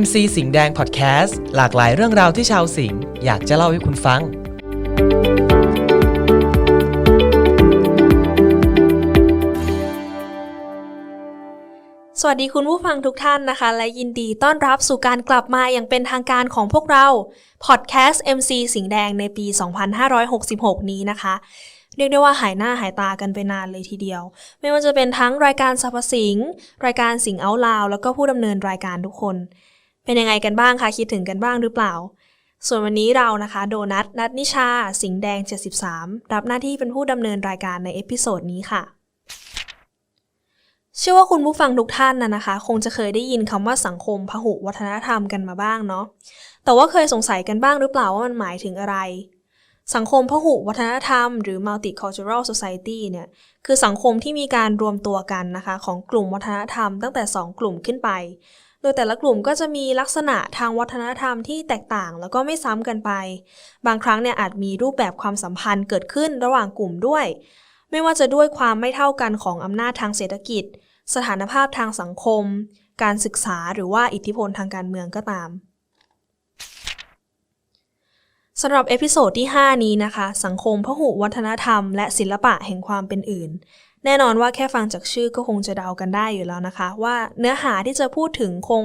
MC สิงห์แดงพอดแคสต์หลากหลายเรื่องราวที่ชาวสิงห์อยากจะเล่าให้คุณฟัง สวัสดีคุณผู้ฟังทุกท่านนะคะ และยินดีต้อนรับสู่การกลับมาอย่างเป็นทางการของพวกเรา Podcast MC สิงห์แดงในปี 2566 นี้นะคะเรียกได้ว่าหายหน้าหายตากันไปนานเลยทีเดียว ไม่ว่าจะเป็นทั้งรายการสรรพสิงห์รายการสิงห์เอาลาว แล้วก็ผู้ดำเนินรายการทุกคน เป็นยังไงกันบ้างคะคิดถึงกันบ้างหรือเปล่า ส่วนวันนี้เรานะคะโดนัทนัทนิชา สิงห์แดง 73 รับหน้าที่เป็นผู้ดำเนินรายการในเอพิโซดนี้ค่ะเชื่อว่าคุณผู้ฟังทุกท่านนะนะคะ คงจะเคยได้ยินคำว่าสังคมพหุวัฒนธรรมกันมาบ้างเนาะแต่ว่าเคยสงสัยกันบ้างหรือเปล่าว่ามันหมายถึงอะไร สังคมพหุวัฒนธรรม หรือ multicultural society เนี่ยคือสังคมที่มีการรวมตัวกันนะคะ ของกลุ่มวัฒนธรรมตั้งแต่ 2 กลุ่มขึ้นไป โดยแต่ละกลุ่มก็จะมีลักษณะทางวัฒนธรรมที่แตกต่าง แล้วก็ไม่ซ้ำกันไป บางครั้งเนี่ยอาจมีรูปแบบความสัมพันธ์เกิดขึ้นระหว่างกลุ่มด้วย ไม่ว่าจะด้วยความไม่เท่ากันของอำนาจทางเศรษฐกิจ สถานภาพทางสังคม การศึกษาหรือว่าอิทธิพลทางการเมืองก็ตาม สำหรับเอพิโซดที่ 5 นี้นะคะ สังคมพหุวัฒนธรรมและศิลปะแห่งความเป็นอื่น แน่นอนว่าแค่ฟังจากชื่อก็คงจะเดากันได้อยู่แล้วนะคะ ว่าเนื้อหาที่จะพูดถึงคง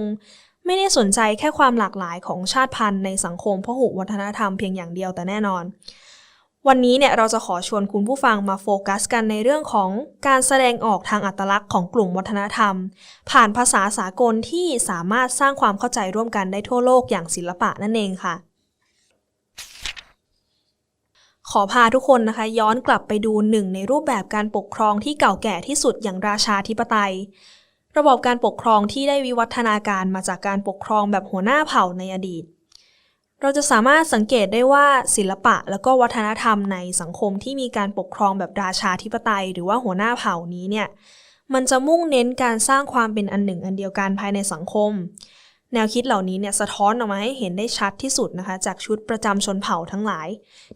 ไม่ได้สนใจแค่ความหลากหลายของชาติพันธุ์ในสังคมพหุวัฒนธรรมเพียงอย่างเดียวแต่แน่นอน วันนี้เนี่ยเราจะขอชวนคุณผู้ฟังมาโฟกัสกันในเรื่องของการแสดงออกทางอัตลักษณ์ของกลุ่มวัฒนธรรม ผ่านภาษาสากลที่สามารถสร้างความเข้าใจร่วมกันได้ทั่วโลกอย่างศิลปะนั่นเองค่ะ ขอพาทุกคนนะคะ ย้อนกลับไปดูหนึ่งในรูปแบบการปกครองที่เก่าแก่ที่สุดอย่างราชาธิปไตย ระบบการปกครองที่ได้วิวัฒนาการมาจากการปกครองแบบหัวหน้าเผ่าในอดีต เราจะสามารถสังเกตได้ว่าศิลปะและก็วัฒนธรรมในสังคมที่มีการปกครองแบบราชาธิปไตย หรือว่าหัวหน้าเผ่านี้เนี่ยมันจะมุ่งเน้นการสร้างความเป็นอันหนึ่งอันเดียวกันภายในสังคม แนวคิดเหล่านี้เนี่ยสะท้อนออกมาให้เห็นได้ชัดที่สุดนะคะ จากชุดประจำชนเผ่าทั้งหลาย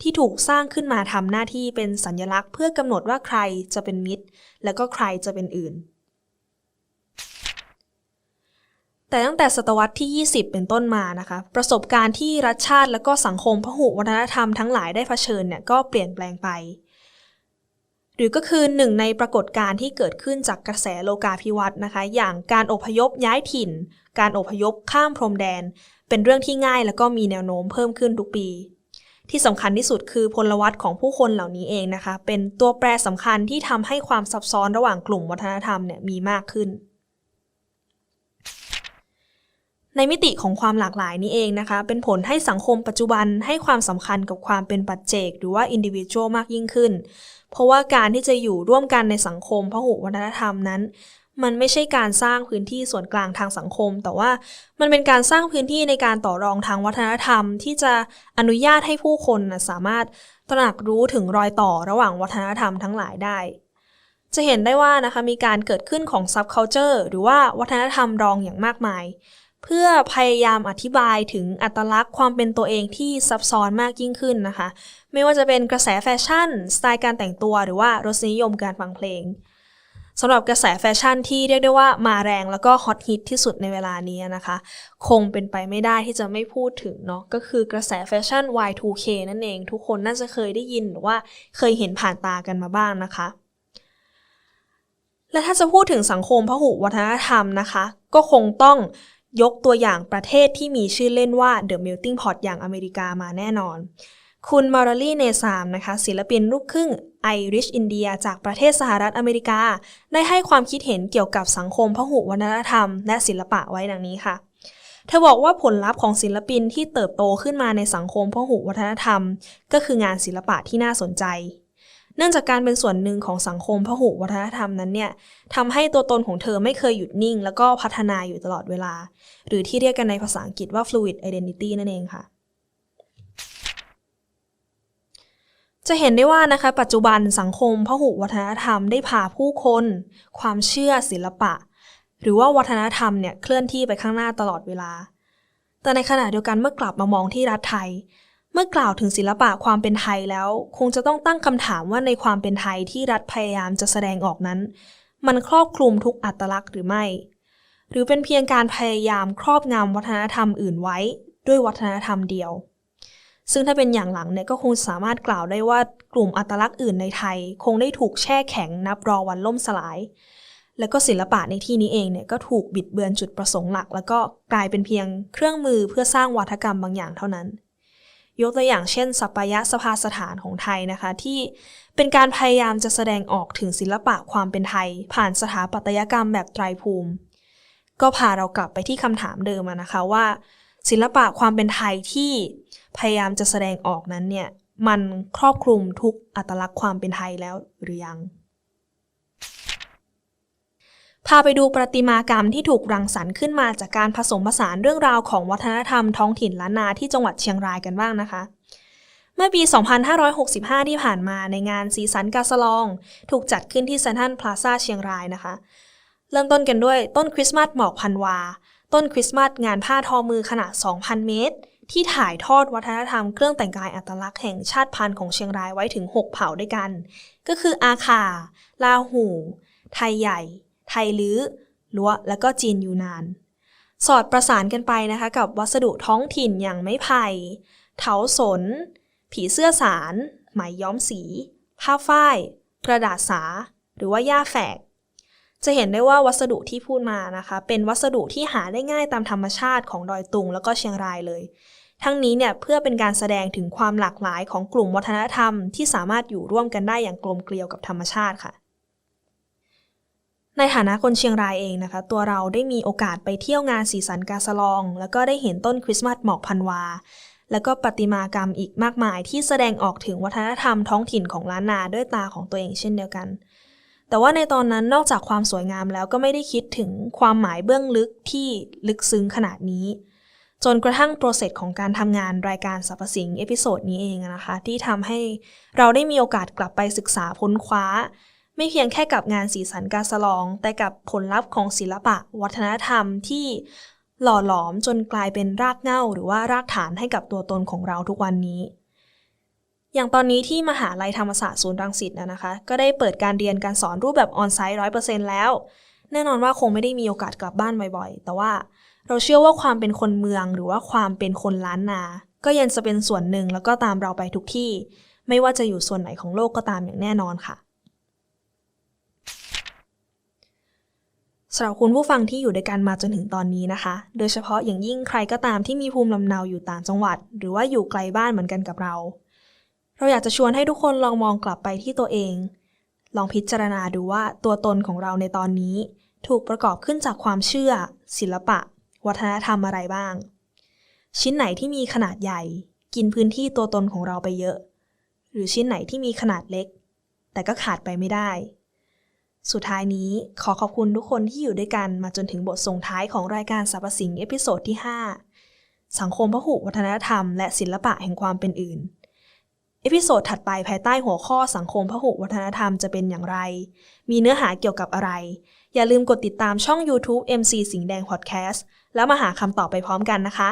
ที่ถูกสร้างขึ้นมาทำหน้าที่เป็นสัญลักษณ์ เพื่อกำหนดว่าใครจะเป็นมิตร และก็ใครจะเป็นอื่น แต่ตั้งแต่ศตวรรษที่ 20 เป็นต้นมานะคะ ประสบการณ์ที่รัฐชาติและก็สังคมพหุวัฒนธรรมทั้งหลายได้เผชิญเนี่ยก็เปลี่ยนแปลงไป หรือก็คือหนึ่งในปรากฏการณ์ที่เกิดขึ้นจากกระแสโลกาภิวัตน์นะคะ อย่างการอพยพย้ายถิ่น การอพยพข้ามพรมแดน เป็นเรื่องที่ง่ายแล้วก็มีแนวโน้มเพิ่มขึ้นทุกปี ที่สำคัญที่สุดคือพลวัตของผู้คนเหล่านี้เองนะคะ เป็นตัวแปรสำคัญที่ทำให้ความซับซ้อนระหว่างกลุ่มวัฒนธรรมเนี่ยมีมากขึ้น ในมิติของความหลากหลายนี้เองนะคะ เป็นผลให้สังคมปัจจุบันให้ความสำคัญกับความเป็นปัจเจก หรือว่าอินดิวิชวลมากยิ่งขึ้น เพราะว่าการที่จะอยู่ร่วมกันในสังคมพหุวัฒนธรรมนั้น มันไม่ใช่การสร้างพื้นที่ส่วนกลางทางสังคม แต่ว่ามันเป็นการสร้างพื้นที่ในการต่อรองทางวัฒนธรรม ที่จะอนุญาตให้ผู้คนนะสามารถตระหนักรู้ถึงรอยต่อระหว่างวัฒนธรรมทั้งหลายได้จะเห็นได้ว่านะคะมีการเกิดขึ้นของ subculture หรือว่าวัฒนธรรมรองอย่างมากมาย เพื่อพยายามอธิบายถึงอัตลักษณ์ความเป็นตัวเองที่ซับซ้อนมากยิ่งขึ้นนะคะ ไม่ว่าจะเป็นกระแสแฟชั่น สไตล์การแต่งตัวหรือว่ารสนิยมการฟังเพลงสำหรับกระแสแฟชั่นที่เรียกได้ว่ามาแรงแล้วก็ฮอตฮิตที่สุดในเวลานี้นะคะ คงเป็นไปไม่ได้ที่จะไม่พูดถึงเนาะก็คือกระแสแฟชั่น Y2K นั่นเอง ทุกคนน่าจะเคยได้ยินหรือว่าเคยเห็นผ่านตากันมาบ้างนะคะ และถ้าจะพูดถึงสังคมพหุวัฒนธรรมนะคะ ก็คงต้อง ยกตัวอย่างประเทศที่มีชื่อเล่นว่า The Melting Pot อย่างอเมริกามาแน่นอน คุณมาราลีเนซามนะคะศิลปินลูกครึ่งไอริชอินเดียจากประเทศสหรัฐอเมริกา ได้ให้ความคิดเห็นเกี่ยวกับสังคมพหุวัฒนธรรม และศิลปะไว้ดังนี้ค่ะเธอบอกว่าผลลัพธ์ของศิลปินที่เติบโตขึ้นมาในสังคมพหุวัฒนธรรม ก็คืองานศิลปะที่น่าสนใจ เนื่องจากการเป็นส่วนหนึ่งของสังคมพหุวัฒนธรรมนั้นเนี่ยทำให้ตัวตนของเธอไม่เคยหยุดนิ่ง แล้วก็พัฒนาอยู่ตลอดเวลา หรือที่เรียกกันในภาษาอังกฤษว่า fluid identity นั่นเองค่ะ จะเห็นได้ว่านะคะ ปัจจุบันสังคมพหุวัฒนธรรมได้พาผู้คน ความเชื่อศิลปะ หรือว่าวัฒนธรรมเนี่ยเคลื่อนที่ไปข้างหน้าตลอดเวลา แต่ในขณะเดียวกันเมื่อกลับมามองที่รัฐไทย เมื่อกล่าวถึงศิลปะความเป็นไทยแล้ว คงจะต้องตั้งคำถามว่าในความเป็นไทยที่รัฐพยายามจะแสดงออกนั้น มันครอบคลุมทุกอัตลักษณ์หรือไม่ หรือเป็นเพียงการพยายามครอบงำวัฒนธรรมอื่นไว้ ด้วยวัฒนธรรมเดียว ซึ่งถ้าเป็นอย่างหลังเนี่ยก็คงสามารถกล่าวได้ว่ากลุ่มอัตลักษณ์อื่นในไทย คงได้ถูกแช่แข็งนับรอวันล่มสลาย แล้วก็ศิลปะในที่นี้เองเนี่ยก็ถูกบิดเบือนจุดประสงค์หลัก แล้วก็กลายเป็นเพียงเครื่องมือเพื่อสร้างวัฒกรรมบางอย่างเท่านั้น ยกตัวอย่างเช่นสัปยะสภาสถานของไทยนะคะ ที่เป็นการพยายามจะแสดงออกถึงศิลปะความเป็นไทย ผ่านสถาปัตยกรรมแบบไตรภูมิ ก็พาเรากลับไปที่คำถามเดิมนะคะว่า ศิลปะความเป็นไทยที่พยายามจะแสดงออกนั้นเนี่ยมันครอบคลุมทุกอัตลักษณ์ความเป็นไทยแล้วหรือยัง พาไปดูประติมากรรมที่ถูกรังสรรค์ขึ้นมาจากการผสมผสานเรื่องราวของวัฒนธรรมท้องถิ่นล้านนาที่จังหวัดเชียงรายกันบ้างนะคะ เมื่อปี 2565 ที่ผ่านมาในงานสีสันกาสลอง ถูกจัดขึ้นที่เซนทรัลพลาซาเชียงรายนะคะ เริ่มต้นกันด้วยต้นคริสต์มาสหมอกพันวา ต้นคริสต์มาสงานผ้าทอมือขนาด 2,000 เมตร ที่ถ่ายทอดวัฒนธรรมเครื่องแต่งกายอัตลักษณ์แห่งชาติพันธุ์ของเชียงรายไว้ถึง 6 เผ่าด้วยกัน ก็คืออาคาลาหู ไทยใหญ่ ไทยลื้อลัวและก็จีนยูนาน สอดประสานกันไปนะคะกับวัสดุท้องถิ่นอย่างไม้ไผ่เถาสน ผีเสื้อสารไหมย้อมสี ผ้าฝ้าย กระดาษสา หรือว่าหญ้าแฝก จะเห็นได้ว่าวัสดุที่พูดมานะคะ เป็นวัสดุที่หาได้ง่ายตามธรรมชาติของดอยตุงแล้วก็เชียงรายเลย ทั้งนี้เนี่ยเพื่อเป็นการแสดงถึงความหลากหลายของกลุ่มวัฒนธรรมที่สามารถอยู่ร่วมกันได้อย่างกลมเกลียวกับธรรมชาติค่ะ ในฐานะคนเชียงรายเองนะคะ ตัวเราได้มีโอกาสไปเที่ยวงานสีสันกาสลอง แล้วก็ได้เห็นต้นคริสต์มาสหมอกพันวา แล้วก็ประติมากรรมอีกมากมาย ที่แสดงออกถึงวัฒนธรรมท้องถิ่นของล้านนาด้วยตาของตัวเองเช่นเดียวกัน แต่ว่าในตอนนั้นนอกจากความสวยงามแล้วก็ไม่ได้คิดถึงความหมายเบื้องลึกที่ลึกซึ้งขนาดนี้ จนกระทั่งโปรเซสของการทำงานรายการสรรพสิ่งเอพิโซดนี้เองนะคะที่ทำให้เราได้มีโอกาสกลับไปศึกษาค้นคว้า ไม่เพียงแค่กับงานสีสันการสลอง แต่กับผลลัพธ์ของศิลปะ วัฒนธรรมที่หล่อหลอมจนกลายเป็นรากเหง้า หรือว่ารากฐานให้กับตัวตนของเราทุกวันนี้ อย่างตอนนี้ที่มหาลัยธรรมศาสตร์ศูนย์รังสิตนะคะ ก็ได้เปิดการเรียนการสอนรูปแบบออนไซต์ร้อยเปอร์เซ็นต์แล้ว แน่นอนว่าคงไม่ได้มีโอกาสกลับบ้านบ่อยๆ แต่ว่าเราเชื่อว่าความเป็นคนเมืองหรือว่าความเป็นคนล้านนา ก็ยังจะเป็นส่วนหนึ่งแล้วก็ตามเราไปทุกที่ ไม่ว่าจะอยู่ส่วนไหนของโลกก็ตามอย่างแน่นอนค่ะ สำหรับคุณผู้ฟังที่อยู่ด้วยกันมาจนถึงตอนนี้นะคะ โดยเฉพาะอย่างยิ่งใครก็ตามที่มีภูมิลำเนาอยู่ต่างจังหวัด หรือว่าอยู่ไกลบ้านเหมือนกันกับเรา เราอยากจะชวนให้ทุกคนลองมองกลับไปที่ตัวเอง ลองพิจารณาดูว่าตัวตนของเราในตอนนี้ ถูกประกอบขึ้นจากความเชื่อ ศิลปะ วัฒนธรรมอะไรบ้าง ชิ้นไหนที่มีขนาดใหญ่ กินพื้นที่ตัวตนของเราไปเยอะ หรือชิ้นไหนที่มีขนาดเล็ก แต่ก็ขาดไปไม่ได้ สุดท้ายนี้ขอขอบคุณทุกคนที่อยู่ด้วยกันมาจนถึงบทส่งท้ายของรายการสรรพสิ่งเอพิโซดที่ 5 สังคมพหุวัฒนธรรมและศิลปะแห่งความเป็นอื่น เอพิโซดถัดไปภายใต้หัวข้อสังคมพหุวัฒนธรรมจะเป็นอย่างไร มีเนื้อหาเกี่ยวกับอะไร อย่าลืมกดติดตามช่อง YouTube MC สิงห์แดง Podcast แล้วมาหาคำตอบไปพร้อมกันนะคะ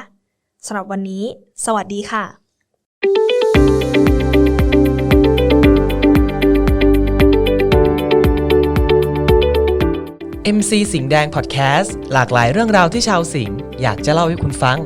สำหรับวันนี้ สวัสดีค่ะ MC สิงห์แดงพอดแคสต์หลากหลายเรื่องราวที่ชาวสิงห์อยากจะเล่าให้คุณฟัง